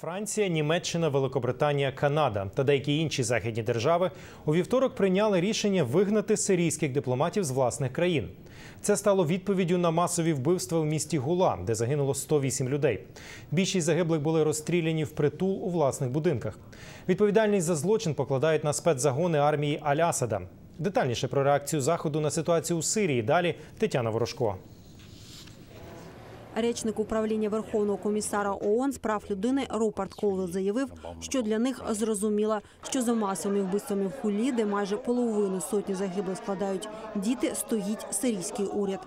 Франція, Німеччина, Великобританія, Канада та деякі інші західні держави у вівторок прийняли рішення вигнати сирійських дипломатів з власних країн. Це стало відповіддю на масові вбивства в місті Гула, де загинуло 108 людей. Більшість загиблих були розстріляні в притул у власних будинках. Відповідальність за злочин покладають на спецзагони армії Аль-Асада. Детальніше про реакцію заходу на ситуацію у Сирії. Далі Тетяна Ворожко. Речник управління Верховного комісара ООН з прав людини Рупарт Коуле заявив, що для них зрозуміло, що за масовими вбивствами в хулі, де майже половину сотні загиблих складають діти, стоїть сирійський уряд.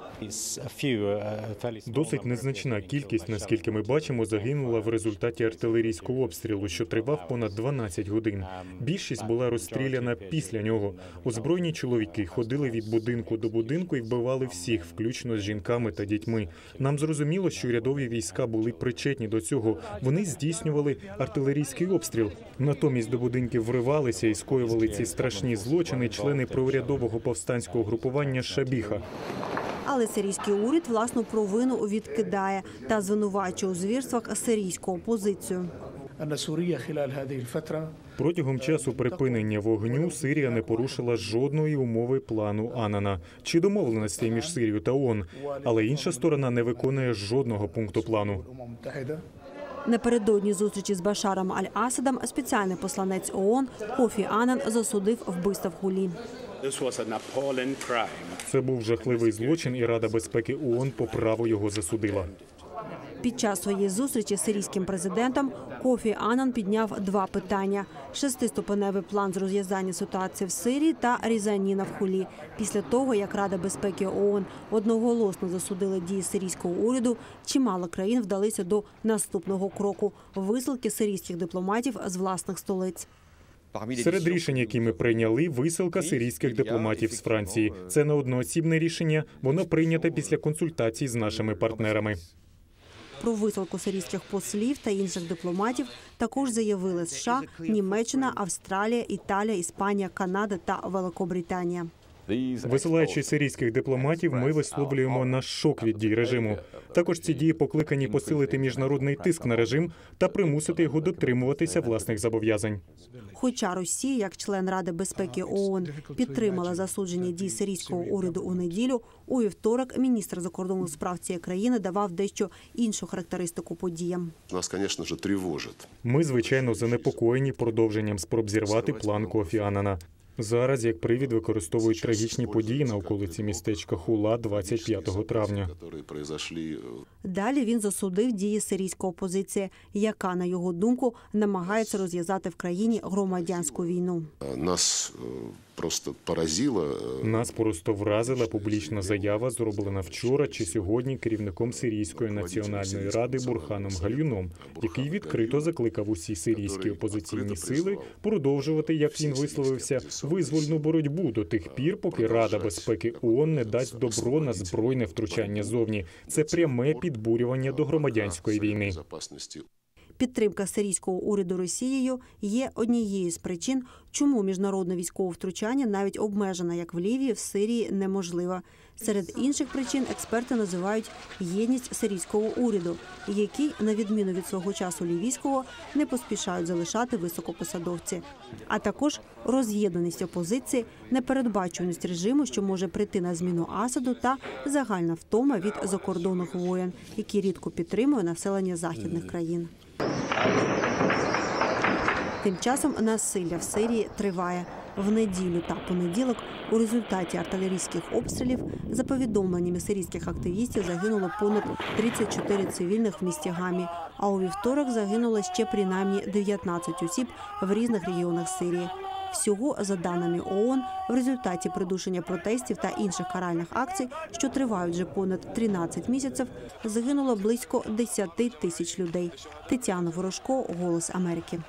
Досить незначна кількість, наскільки ми бачимо, загинула в результаті артилерійського обстрілу, що тривав понад 12 годин. Більшість була розстріляна після нього. Озброєні чоловіки ходили від будинку до будинку і вбивали всіх, включно з жінками та дітьми. Нам зрозуміло, що урядові війська були причетні до цього. Вони здійснювали артилерійський обстріл. Натомість до будинків вривалися і скоювали ці страшні злочини члени проурядового повстанського групування Шабіха. Але сирійський уряд власну провину відкидає та звинувачує у звірствах сирійську опозицію протягом часу припинення вогню Сирія не порушила жодної умови плану Анана чи домовленості між Сирією та ООН, але інша сторона не виконує жодного пункту плану. Напередодні зустрічі з Башаром Аль-Асадом спеціальний посланець ООН Кофі Анан засудив вбивство в Хулі. Це був жахливий злочин, і Рада безпеки ООН по праву його засудила. Під час своєї зустрічі з сирійським президентом Кофі Анан підняв два питання: шестиступеневий план з розв'язання ситуації в Сирії та різаніна в хулі. Після того, як Рада безпеки ООН одноголосно засудила дії сирійського уряду, чимало країн вдалися до наступного кроку висилки сирійських дипломатів з власних столиць. Серед рішень, які ми прийняли, висилка сирійських дипломатів з Франції. Це не одноосібне рішення. Воно прийнято після консультацій з нашими партнерами. Про висилку сирійських послів та інших дипломатів також заявили США, Німеччина, Австралія, Італія, Іспанія, Канада та Великобританія. Висилаючи сирійських дипломатів, ми висловлюємо наш шок від дій режиму. Також ці дії покликані посилити міжнародний тиск на режим та примусити його дотримуватися власних зобов'язань. Хоча Росія, як член Ради безпеки ООН, підтримала засудження дій сирійського уряду у неділю, у вівторок міністр закордонних справ цієї країни давав дещо іншу характеристику подіям. Нас, конечно же, тревожит. Ми, звичайно, занепокоєні продовженням спроб зірвати план Кофі Анана. Зараз як привід використовують трагічні події на околиці містечка Хула 25 травня. Которые произошли э, Далі він засудив дії сирійської опозиції, яка, на його думку, намагається розв'язати в країні громадянську війну. нас э, просто поразило. э, Нас просто вразила публічна заява, зроблена вчора чи сьогодні керівником Сирійської національної ради Бурханом Гальюном, який відкрито закликав усі сирійські опозиційні сили продовжувати, як він висловився, визвольну боротьбу до тих пір, поки Рада безпеки ООН не дасть добро на збройне втручання зовні. Це пряме підбурювання до громадянської війни. Підтримка сирійського уряду Росією є однією з причин, чому міжнародне військове втручання, навіть обмежене, як в Лівії, в Сирії неможливо. Серед інших причин експерти називають єдність сирійського уряду, який, на відміну від свого часу лівійського, не поспішають залишати високопосадовці, а також роз'єднаність опозиції, непередбачуваність режиму, що може прийти на зміну Асаду, та загальна втома від закордонних воєн, які рідко підтримує населення західних країн. Тим часом насилля в Сирії триває. В неділю та понеділок у результаті артилерійських обстрілів, за повідомленнями сирійських активістів, загинуло понад 34 цивільних в місті Гамі. А у вівторок загинуло ще принаймні 19 осіб в різних регіонах Сирії. Всього, за даними ООН, в результаті придушення протестів та інших каральних акцій, що тривають вже понад 13 місяців, загинуло близько 10 тисяч людей. Тетяна Ворожко, Голос Америки.